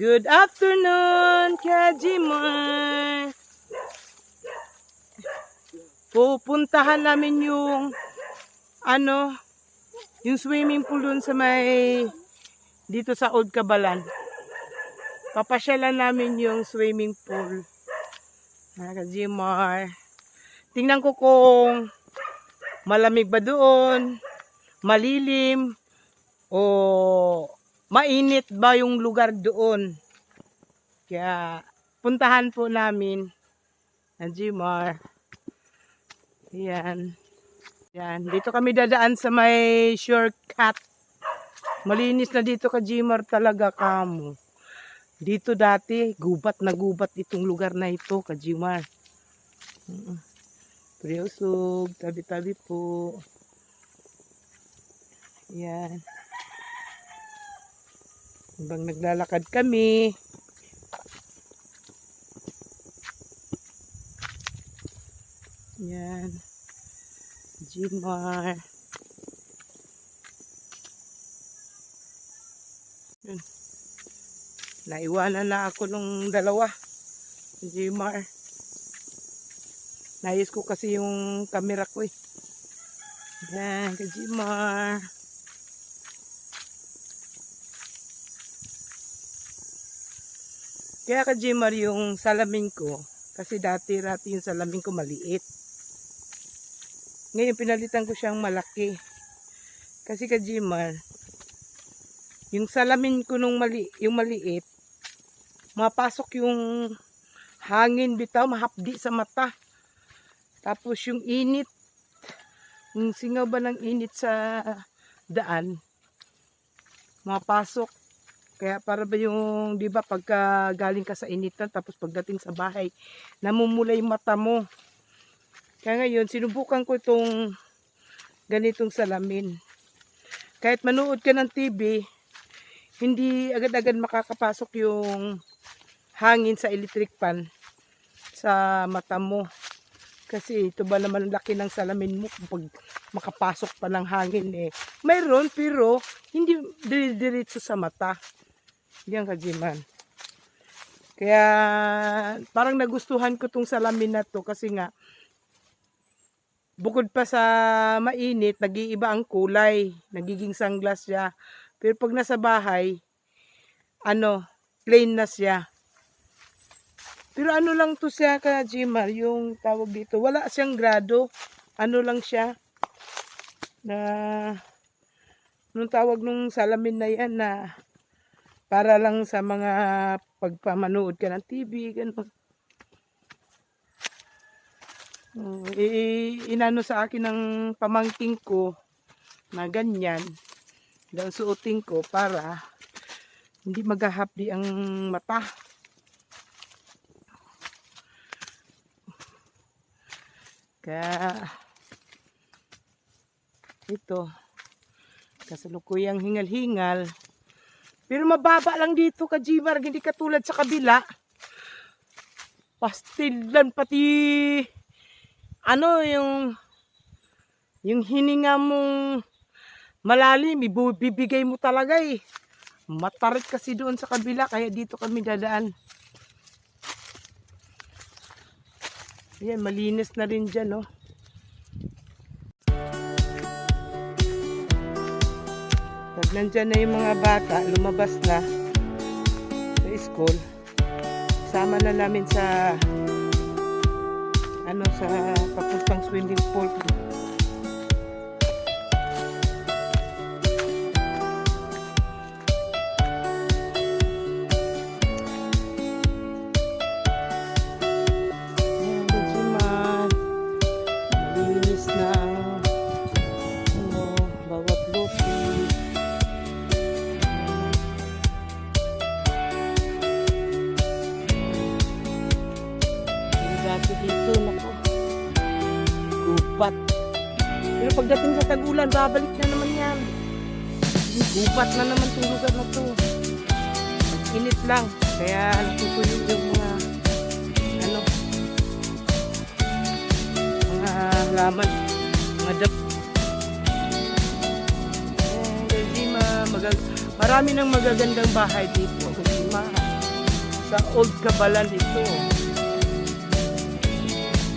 Good afternoon, Kajimar. Pupuntahan namin yung ano, yung swimming pool dun sa may dito sa Old Cabalan. Papasyalan namin yung swimming pool. Mga Kajimar. Tingnan ko kung malamig ba doon, malilim, o mainit ba yung lugar doon. Kaya puntahan po namin ang Jimar. Yan. Yan. Dito kami dadaan sa may shortcut. Malinis na dito ka Jimar talaga kamo. Dito dati, gubat na gubat itong lugar na ito ka. Mm. Priusog, tabi-tabi po. Yan. Habang naglalakad kami. Yan. Gmar. Yan. Naiwanan na ako nung dalawa. Gmar. Nayos ko kasi yung camera ko eh. Yan, Gmar. Kaya ka Jimar yung salamin ko, kasi dati-rati yung salamin ko maliit. Ngayon pinalitan ko siyang malaki. Kasi ka Jimar, yung salamin ko nung mali, yung maliit, mapasok yung hangin bitaw, mahapdi sa mata. Tapos yung init, yung singaw ba ng init sa daan, mapasok kaya para ba yung, di ba, pagka galing ka sa initan, tapos pagdating sa bahay, namumula yung mata mo. Kaya ngayon, sinubukan ko itong ganitong salamin. Kahit manood ka ng TV, hindi agad-agad makakapasok yung hangin sa electric fan sa mata mo. Kasi ito ba naman laki ng salamin mo pag makapasok pa ng hangin eh. Mayroon pero hindi diretso sa mata. Yan kajiman. Kaya parang nagustuhan ko tong salamin na to kasi nga bukod pa sa mainit, nag-iiba ang kulay. Nagiging sunglass siya. Pero pag nasa bahay, ano, plain na siya. Pero ano lang to siya ka, Jimar, yung tawag dito. Wala siyang grado. Ano lang siya. Na, nung tawag nung salamin na yan na para lang sa mga pagpamanood ka ng TV, gano'n. Uh, inano sa akin ng pamangking ko na ganyan. Daw suotin ko para hindi maghahapdi ang mata. Kaya ito kasalukuyang hingal-hingal pero mababa lang dito ka Jimar, hindi katulad sa kabila. Pastilan pati ano yung yung hininga mong malalim, ibibigay mo talaga eh. Matarit kasi doon sa kabila, kaya dito kami dadaan. Ayan, malinis na rin dyan, no? Nandyan na yung mga bata, lumabas na sa school, sama na namin sa ano sa papuntang swimming pool. Gubat na naman itong lugar na to. Init lang. Kaya natutuyo yung mga ano mga halaman mga dap eh, marami ng magagandang bahay dito hindi ma Sa Old Cabalan ito.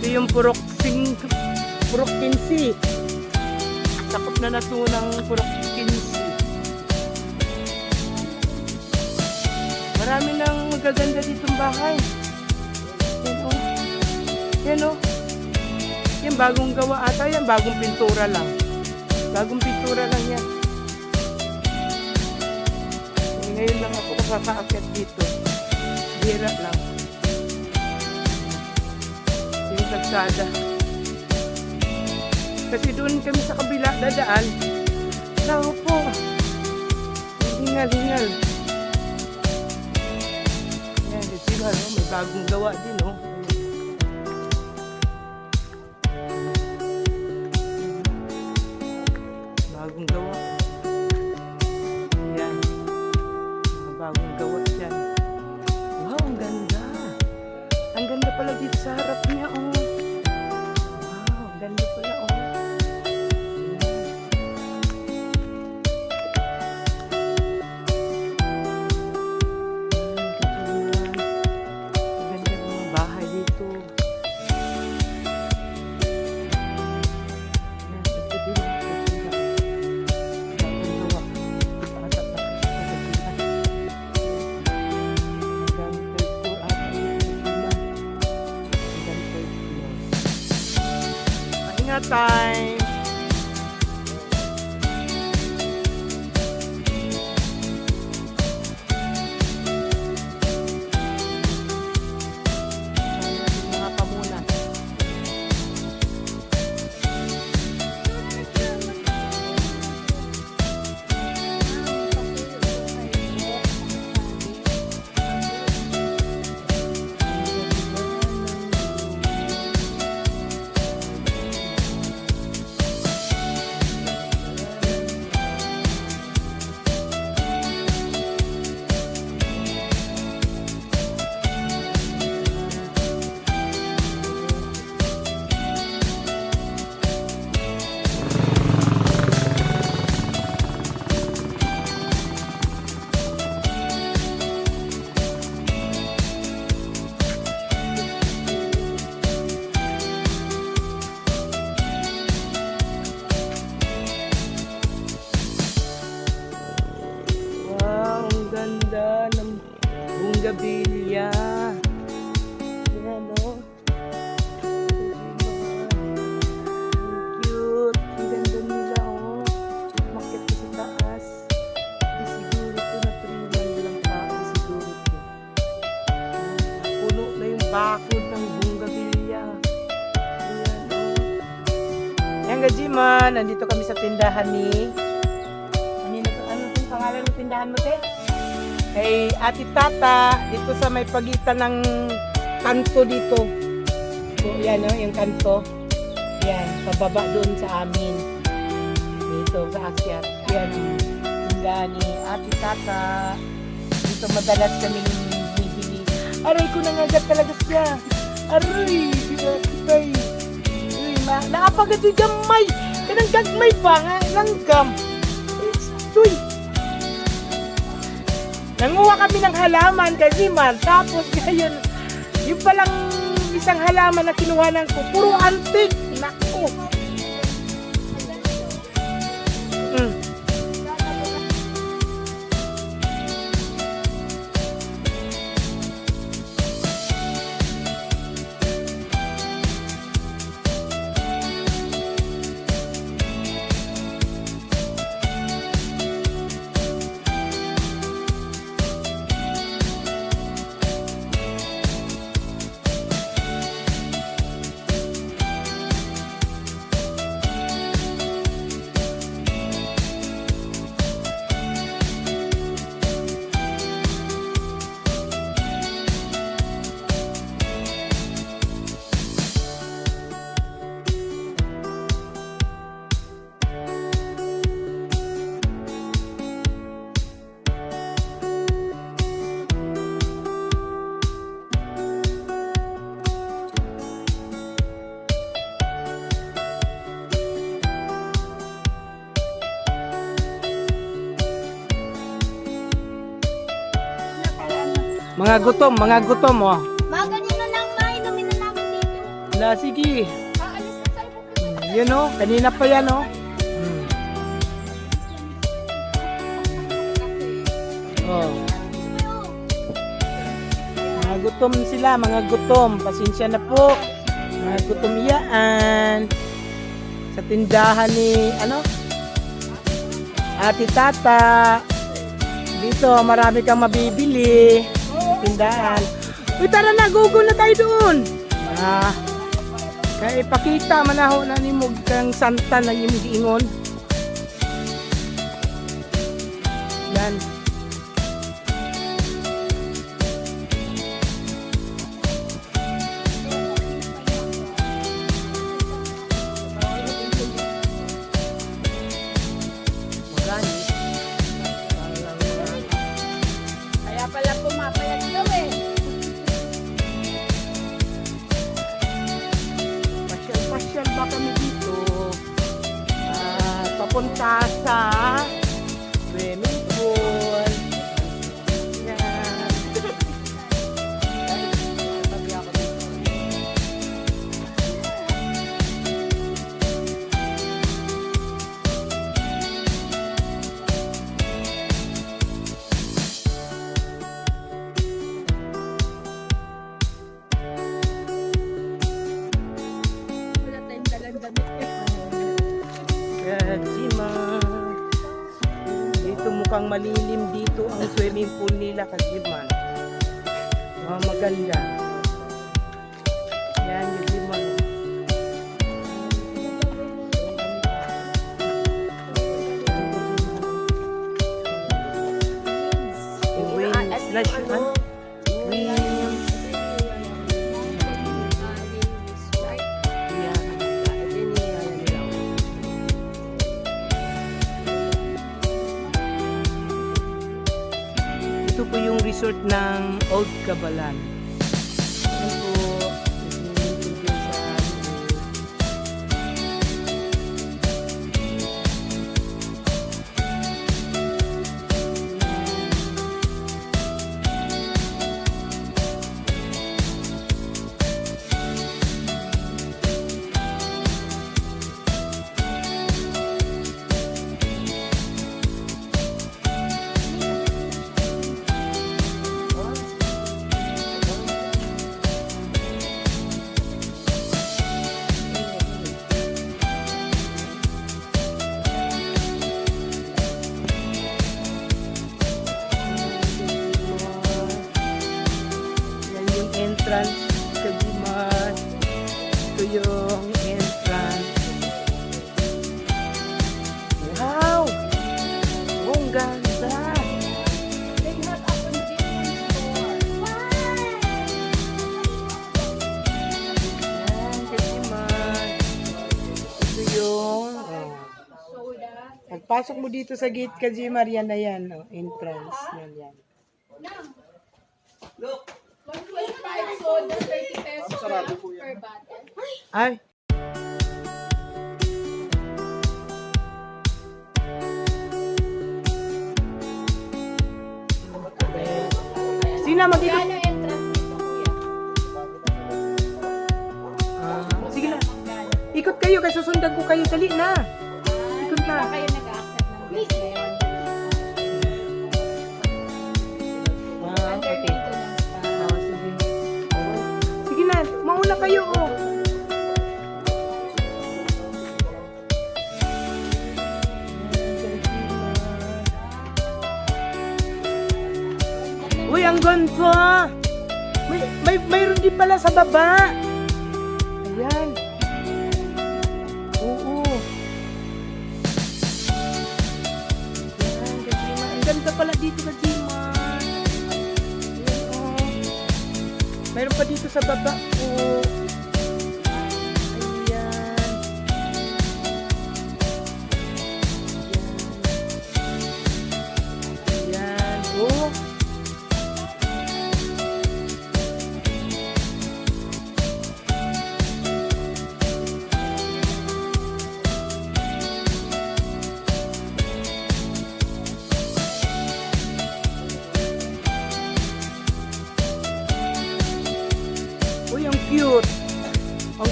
Ito yung Purok Sing Purok Kinsi. Sakop na nato ng Purok Marami nang magaganda ditong bahay. Yan o. Yan o. Yan bagong gawa ata yan. Bagong pintura lang. Bagong pintura lang yan. Eh, ngayon lang ako nakakaakit dito. Bira lang. Yung kalsada. Kasi doon kami sa kabila dadaan. Tao po. Hingal, may bagong gawa din, oh. Bagong gawa. Yan. Bagong gawa dyan. Wow, ang ganda. Ang ganda pala dito sa harap niya, oh. Wow, ang ganda pala, oh. Oh. Yan, Gajiman. Nandito kami sa tindahan ni ano ano yung pangalan ng tindahan mo, te? Kay Ate Tata, dito sa may pagitan ng kanto dito. So, yan o, yung kanto. Yan, pababa doon sa amin. Dito sa Akyat. Yan, tindahan ni Ate Tata. Dito madalas kaming bibili. Aray ko nangagat talaga siya. Aray, pinakitay. Uy, ma, naapagad yung gamay. Kanang gagmay pa nga, langgam. Tuy! Nanguha kami ng halaman kasi man. Tapos ngayon, yung palang isang halaman na kinuha ko, puro antik. Naku! Mm. Mga gutom, mga gutom, oh. Mga na lang, ma. Inumin na namin dito. Na, sige. Aalis na tayo. Hmm, Yun, oh. Kanina pa yan, oh. Hmm. Oh. Mga gutom sila, mga gutom. Pasensya na po. Mga gutom iyaan. Sa tindahan ni, ano? Ate Tata. Dito, marami kang mabibili. Tindahan. Uy, tara na, gugo na tayo doon. Ah, kaya ipakita manaho na ni mo kang santa na yung giingon. Malilim dito ang swimming pool nila Kajiman. Mga maganda. Ito po yung resort ng Old Cabalan. Pagpasok mo dito sa gate Kajimar, yan na yan. Oh, entrance. Yan, yan. 125 soda, 30 pesos per bottle. Ay. Sina mag-ikot? Sige na. Ikot kayo kay susundan ko kayo. Dali na. Ikot na. Kayo Under okay. Ah, sige. Sige na. Mauna kayo oh. Uy, ang ganda! May, may, mayroon din pala sa baba. Ayan. Dito, Kajima. Ayan, oh. Mayroon pa dito sa baba. Oh.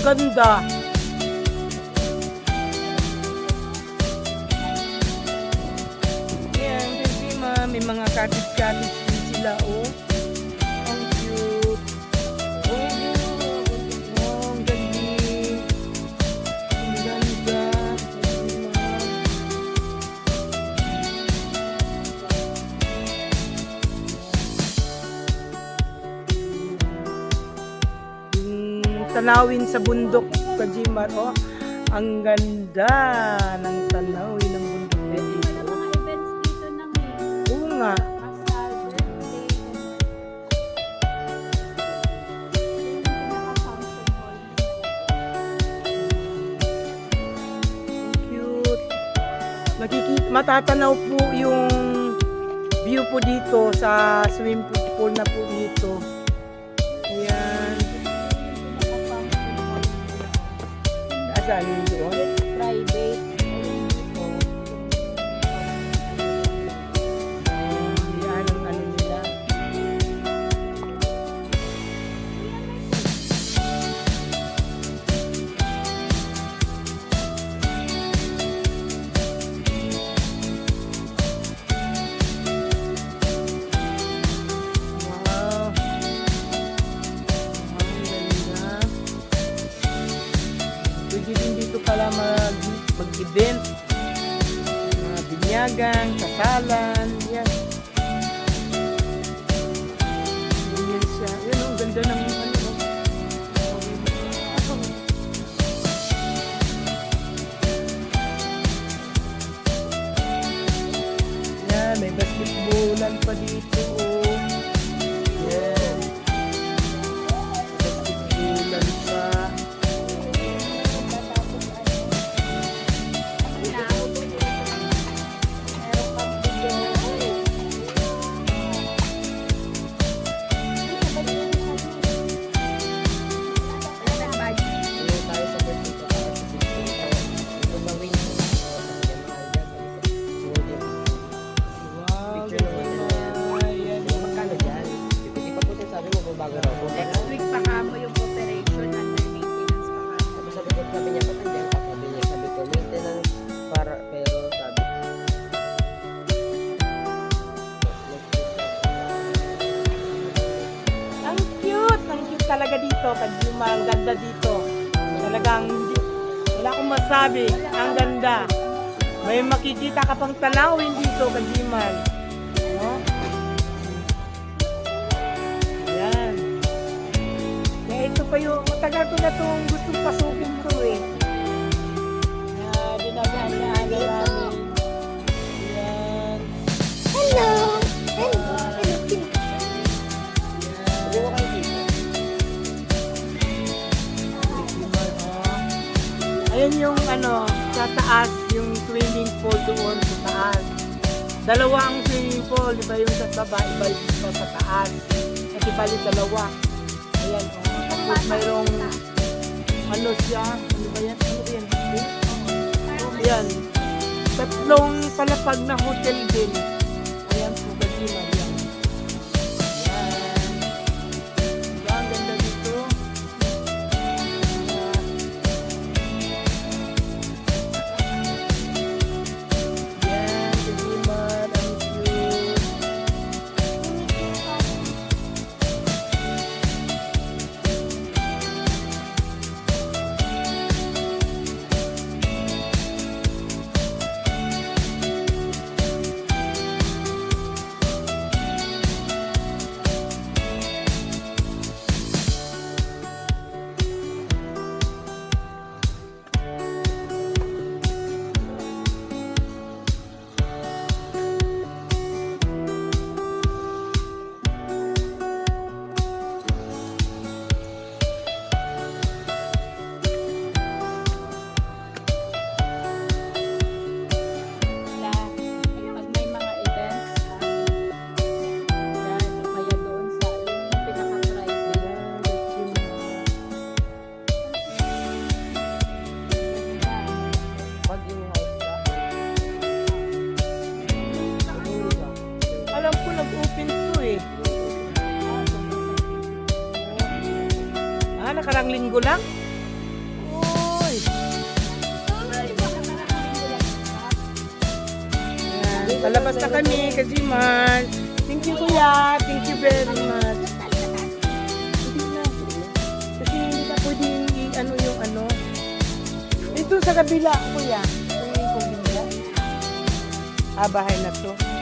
Ganda. Yan, kasi ma, may mga cottage-cottage din sila, oh. Tanawin sa bundok, Kajimar, oh. Ang ganda ng tanawin ng bundok na May dito. mga events dito eh. Oo nga. Cute. Makikita, matatanaw po yung view po dito sa swimming pool na po dito. Asan yun doon? Binyagan, kasalan, talaga dito. Kajima, ang ganda dito. Talagang wala akong masabi. Ang ganda. May makikita ka pang tanawin dito, Kajiman. No? Yan. Kaya ito pa yung, matagal ko na itong gustong pasukin ano, sa taas, yung swimming pool doon sa taas. Dalawa swimming pool, iba yung sa baba, iba yung sa, taas. At iba dalawa. Ayan, oh. Tapos mayroong, ano siya, ano ba yan? Ano yan? Ayan. Tatlong palapag na hotel din. Ah, bahay na to.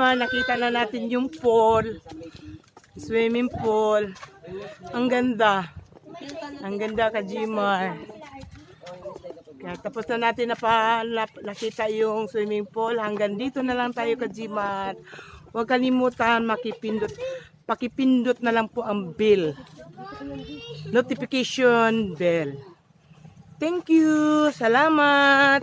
Jima, nakita na natin yung pool. Swimming pool. Ang ganda. Ang ganda ka, Jima. Kaya tapos na natin na pa, nakita yung swimming pool. Hanggang dito na lang tayo ka, Jima. Huwag kalimutan makipindot. Pakipindot na lang po ang bell. Notification bell. Thank you. Salamat.